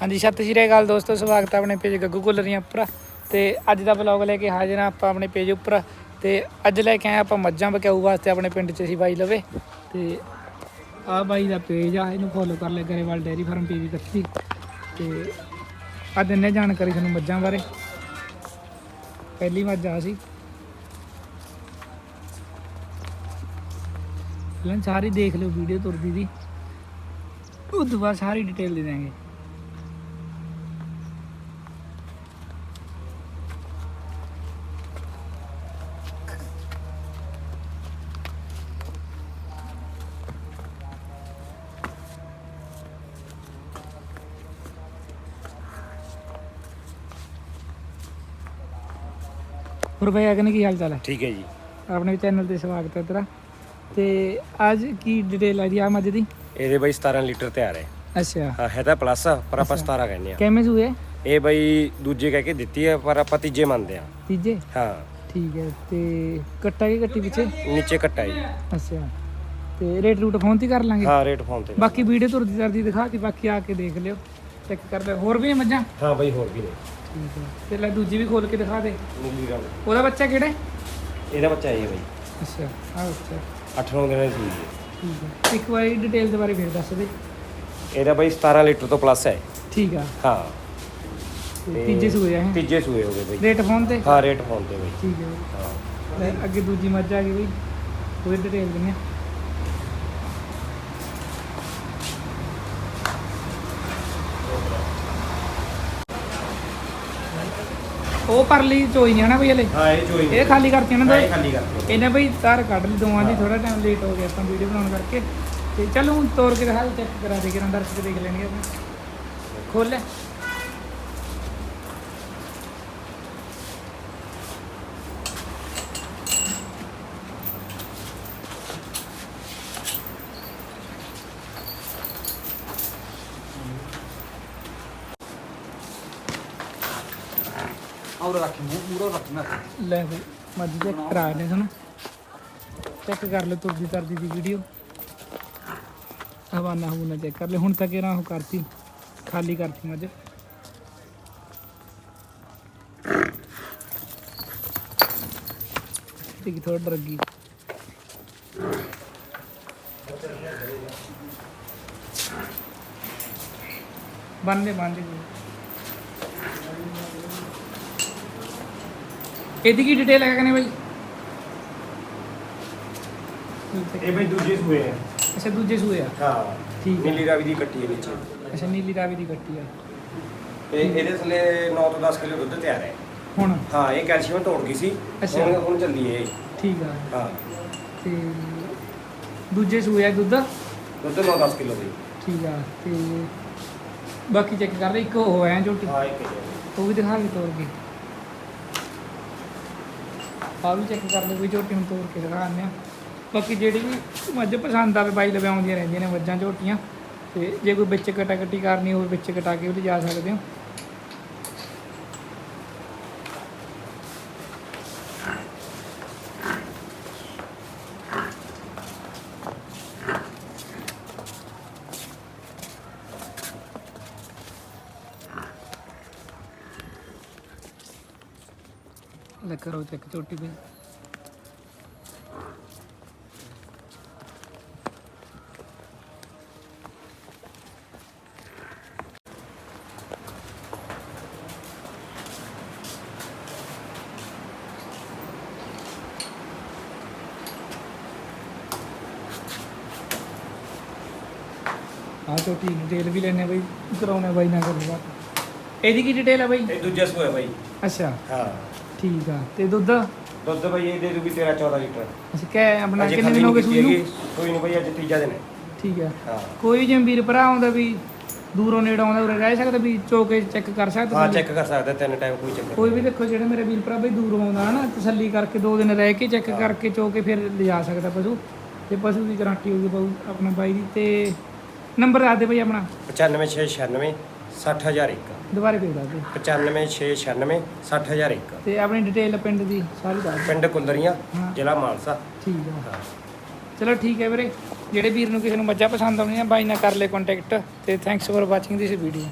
ਹਾਂਜੀ, ਸਤਿ ਸ਼੍ਰੀ ਅਕਾਲ ਦੋਸਤੋ, ਸਵਾਗਤ ਹੈ ਆਪਣੇ ਪੇਜ ਗੱਗੂ ਕੁਲਰੀਆਂ ਉੱਪਰ। ਤੇ ਅੱਜ ਦਾ ਵਲੌਗ ਲੈ ਕੇ ਹਾਜ਼ਰ ਹਾਂ ਆਪਾਂ ਆਪਣੇ ਪੇਜ ਉੱਪਰ। ਤੇ ਅੱਜ ਲੈ ਕੇ ਆਏ ਆਪਾਂ ਮੱਝਾਂ ਬਕਾਊ ਵਾਸਤੇ ਆਪਣੇ ਪਿੰਡ 'ਚ ਅਸੀਂ ਬਾਈ ਲਵੇ। ਤੇ ਆਹ ਬਾਈ ਦਾ ਪੇਜ ਆ, ਇਹਨੂੰ ਫੋਲੋ ਕਰ ਲਿਆ ਗਰੇਵਾਲ ਡੇਅਰੀ ਫਾਰਮ ਪੀਵੀ ਕੱਤੀ ਤੇ ਆ ਦਿੰਨੇ ਜਾਣਕਾਰੀ ਤੁਹਾਨੂੰ ਮੱਝਾਂ ਬਾਰੇ। ਪਹਿਲੀ ਮੱਝ ਆ ਸੀ। ਪਹਿਲਾਂ ਸਾਰੀ ਦੇਖ ਲਿਓ ਵੀਡੀਓ ਤੁਰਦੀ ਦੀ। ਉਹ ਤੋਂ ਬਾਅਦ ਸਾਰੀ ਡਿਟੇਲ ਦੇ ਦਾਂਗੇ ਹੋਰ ਭਾਈ ਅਗਨ ਕੀ ਹਾਲ ਚਾਲ ਹੈ? ਠੀਕ ਹੈ ਜੀ। ਆਪਣੇ ਚੈਨਲ ਤੇ ਸਵਾਗਤ ਹੈ ਤੇਰਾ। ਤੇ ਅੱਜ ਕੀ ਡਿਟੇਲ ਹੈ ਜੀ ਆ ਮੱਝ ਦੀ? ਇਹਦੇ ਬਈ 17 ਲੀਟਰ ਤਿਆਰ ਹੈ। ਅੱਛਾ। ਹਾਂ ਹੈ ਤਾਂ ਪਲੱਸ ਪਰ ਆਪਾਂ 17 ਕਹਿੰਦੇ ਆ ਕਿਵੇਂ ਸੂਏ? ਇਹ ਬਈ ਦੂਜੇ ਕਹਿ ਕੇ ਦਿੱਤੀ ਹੈ ਪਰ ਆਪਾਂ ਤੀਜੇ ਮੰਨਦੇ ਆ ਤੀਜੇ? ਹਾਂ। ਠੀਕ ਹੈ ਤੇ ਕੱਟਾ ਕੀ ਕੱਟੀ ਪਿੱਛੇ? ਨੀਚੇ ਕੱਟਾ ਜੀ। ਅੱਛਾ। ਤੇ ਰੇਟ ਰੂਟ ਫੋਨ ਤੇ ਕਰ ਲਾਂਗੇ? ਹਾਂ ਰੇਟ ਫੋਨ ਤੇ ਬਾਕੀ ਵੀਡੀਓ ਤੁਰਦੀ ਤੁਰਦੀ ਦਿਖਾ ਕੇ ਬਾਕੀ ਆ ਕੇ ਦੇਖ ਲਿਓ। ਚੈੱਕ ਕਰ ਲਿਓ। ਹੋਰ ਵੀ ਮੱਝਾਂ? ਹਾਂ ਬਈ ਹੋਰ ਵੀ ਨੇ। ਠੀਕ ਹੈ ਤੇ ਲੈ ਦੂਜੀ ਵੀ ਖੋਲ ਕੇ ਦਿਖਾ ਦੇ। ਨੀਲੀ ਰੰਗ ਉਹਦਾ ਬੱਚਾ ਕਿਹੜਾ ਹੈ? ਇਹਦਾ ਬੱਚਾ ਇਹ ਹੈ ਬਈ। ਅੱਛਾ ਆ ਬੱਚਾ। 8-9 ਦਿਨਾਂ ਦੀ ਸੂਈ ਹੈ। ਠੀਕ ਹੈ ਇੱਕ ਵਾਰੀ ਡਿਟੇਲ ਦੇ ਬਾਰੇ ਫਿਰ ਦੱਸ ਦੇ। ਇਹਦਾ ਬਈ 17 ਲੀਟਰ ਤੋਂ ਪਲੱਸ ਹੈ। ਠੀਕ ਆ। ਹਾਂ। ਤੇ ਤੇ ਤੀਜੇ ਸੂਏ ਹੈ ਤੀਜੇ ਸੂਏ ਹੋ ਗਏ ਬਈ। ਰੇਟ ਫੋਨ ਤੇ? ਹਾਂ ਰੇਟ ਫੋਨ ਤੇ ਬਈ। ਠੀਕ ਹੈ। ਹਾਂ। ਲੈ ਅੱਗੇ ਦੂਜੀ ਮੱਝ ਆ ਗਈ ਬਈ। ਉਹਦੀ ਡਿਟੇਲ ਦਿੰਦੇ ਆ। ਉਹ ਪਰਲੀ ਚੋਈ ਆ ਨਾ ਬਈ ਹਲੇ? ਹਾਂ ਇਹ ਚੋਈ ਇਹ ਖਾਲੀ ਕਰਤੀ ਉਹਨਾਂ ਹਾਂ, ਇਹ ਦਾ ਖਾਲੀ ਕਰਦੇ ਇਹਨੇ ਬਈ ਤਾਰ ਕੱਢ ਲਈ ਦੋਵਾਂ ਦੀ ਥੋੜਾ ਟਾਈਮ ਲੇਟ ਹੋ ਗਿਆ ਆਪਾਂ ਵੀਡੀਓ ਬਣਾਉਣ ਕਰਕੇ। ਤੇ ਚਲੋ ਹੁਣ ਤੋੜ ਕੇ ਦਿਖਾ ਚੈੱਕ ਕਰਾ ਦੇ ਕੇ ਅੰਦਰ ਦੇਖ ਲੈਣਗੇ ਆਪਾਂ। ਖੋਲ ਲੈ। ਲੈ ਬਈ ਮੱਝ ਚੈੱਕ ਕਰਾ ਲੈ ਸਾਨੂੰ ਚੈੱਕ ਕਰ ਲੈ ਤੁਰਦੀ ਤਰਦੀ ਦੀ ਵੀਡੀਓ ਹਵਾਨਾ ਹਵਾਨਾ ਚੈੱਕ ਕਰ ਲੈ, ਹੁਣ ਤੱਕ ਇਹਨਾਂ ਉਹ ਕਰਤੀ। ਖਾਲੀ ਕਰਤੀ ਮੱਝ ਠੀਕ ਥੋੜਾ ਡਰ ਗਈ। ਬੰਦੇ ਬੰਦੇ ਇਹਦੀ ਕੀ ਡਿਟੇਲ ਹੈ ਕਨੇ ਬਾਈ? ਇਹ ਬਈ ਦੂਜੇ ਸੂਏ ਹੈ ਅੱਛਾ ਦੂਜੇ ਸੂਏ ਆ। ਹਾਂ। ਠੀਕ ਹੈ ਨੀਲੀ ਰਾਵੀ ਦੀ ਕੱਟੀ ਹੈ ਨੀਚੇ ਅੱਛਾ ਨੀਲੀ ਰਾਵੀ ਦੀ ਕੱਟੀ ਆ। ਤੇ ਇਹਦੇ ਥੱਲੇ 9 ਤੋਂ 10 ਕਿਲੋ ਦੁੱਧ ਤਿਆਰ ਹੈ। ਹੁਣ? ਹਾਂ ਇਹ ਕੈਲਸ਼ੀਅਮ ਤੋੜ ਗਈ ਸੀ। ਅੱਛਾ। ਹੁਣ ਹੁਣ ਚੱਲੀ ਹੈ ਇਹ। ਠੀਕ ਆ। ਹਾਂ। ਤੇ ਦੂਜੇ ਸੂਏ ਆ ਦੁੱਧ? ਦੁੱਧ 9-10 ਕਿਲੋ ਦੀ। ਠੀਕ ਆ ਤੇ ਬਾਕੀ ਚੈੱਕ ਕਰ ਲੈ ਇੱਕ ਉਹ ਹੈ ਝੋਟੀ ਹਾਂ ਇੱਕ ਹੈ। ਉਹ ਵੀ ਦਿਖਾ ਕੇ ਤੋੜ ਕੇ ਆਹ ਵੀ ਚੈੱਕ ਕਰ ਲਓ ਵੀ ਝੋਟੀ ਨੂੰ ਤੋੜ ਕੇ ਦਿਖਾਉਂਦੇ ਆ ਬਾਕੀ ਜਿਹੜੀ ਵੀ ਮੱਝ ਪਸੰਦ ਆਵੇ ਬਾਈ ਲਵੇ ਆਉਂਦੀਆਂ ਰਹਿੰਦੀਆਂ ਨੇ ਮੱਝਾਂ, ਝੋਟੀਆਂ, ਤੇ ਜੇ ਕੋਈ ਵਿੱਚ ਕਟਾਕਟੀ ਕਰਨੀ ਹੋਵੇ, ਵਿੱਚ ਕਟਾ ਕੇ ਵੀ ਲਿਜਾ ਸਕਦੇ ਹੋ। ਲੈ ਕਰੋ ਚੈੱਕ ਝੋਟੀ ਵੀ। ਆ ਝੋਟੀ ਡਿਟੇਲ ਵੀ ਲੈਣੇ ਬਈ ਕਰਾਉਣਾ ਬਾਈ ਨਾ ਕਰੂਗਾ ਇਹਦੀ ਕੀ ਡਿਟੇਲ ਹੈ ਬਈ? ਇਹ ਦੂਜਾ ਸੂਆ ਬਾਈ। ਅੱਛਾ। ਹਾਂ। ਠੀਕ ਆ। ਤੇ ਦੁੱਧ? ਦੁੱਧ ਬਾਈ ਇਹ ਦੇ ਦੂਗੀ 13-14 ਲੀਟਰ। ਅਸੀਂ ਕਹਿ ਆਪਣਾ ਅਜੇ ਕਿੰਨੇ ਖਾਲੀ ਦਿਨ ਹੋ ਗਏ ਨਹੀਂ ਸੂਈ ਨੂੰ? ਕੀਤੀ ਹੈਗੀ। ਕੋਈ ਨਹੀਂ ਬਾਈ ਅੱਜ ਤੀਜਾ ਦਿਨ ਹੈ। ਠੀਕ ਆ। ਹਾਂ। ਕੋਈ ਵੀ ਜਿਵੇਂ ਵੀਰ ਭਰਾ ਆਉਂਦਾ ਵੀ ਦੂਰੋਂ ਨੇੜੇ ਆਉਂਦਾ ਉਰੇ ਰਹਿ ਸਕਦਾ ਵੀ ਚੋਕੇ ਚੈੱਕ ਕਰ ਸਕਦਾ ਹਾਂ? ਚੈੱਕ ਕਰ ਸਕਦਾ ਤਿੰਨ ਟਾਈਮ ਕੋਈ ਚੱਕਰ ਕੋਈ ਵੀ ਦੇਖੋ ਜਿਹੜੇ ਮੇਰੇ ਵੀਰ ਭਰਾ ਬਈ ਦੂਰੋਂ ਆਉਂਦਾ ਹਨਾ ਤਸੱਲੀ ਕਰਕੇ ਦੋ ਦਿਨ ਰਹਿ ਕੇ ਚੈੱਕ ਕਰਕੇ ਚੋਕੇ ਫਿਰ ਲਿਜਾ ਸਕਦਾ ਪਸ਼ੂ। ਤੇ ਪਸ਼ੂ ਦੀ ਗਾਰੰਟੀ ਹੋਊਗੀ ਬਾਊ ਆਪਣਾ ਬਾਈ ਦੀ। ਤੇ ਨੰਬਰ ਦੱਸ ਦੇ ਬਈ ਆਪਣਾ। 95696 60001 ਦੁਬਾਰੇ ਫੇਰ ਦੱਸ ਦੇ 95696 60001 ਤੇ ਆਪਣੀ ਡਿਟੇਲ ਪਿੰਡ ਦੀ ਸਾਰੀ ਦੱਸ ਦੇ ਪਿੰਡ ਕੁੰਦਰੀਆਂ ਹਾਂ। ਜ਼ਿਲ੍ਹਾ ਮਾਨਸਾ। ਠੀਕ ਆ। ਹਾਂ। ਚਲੋ ਠੀਕ ਹੈ ਵੀਰੇ। ਜਿਹੜੇ ਵੀਰ ਨੂੰ ਕਿਸੇ ਨੂੰ ਮੱਝਾਂ ਪਸੰਦ ਆਉਣੀਆਂ ਬਾਈ ਨਾਲ ਕਰ ਲੈ ਕੰਟੈਕਟ ਤੇ thanks for watching this video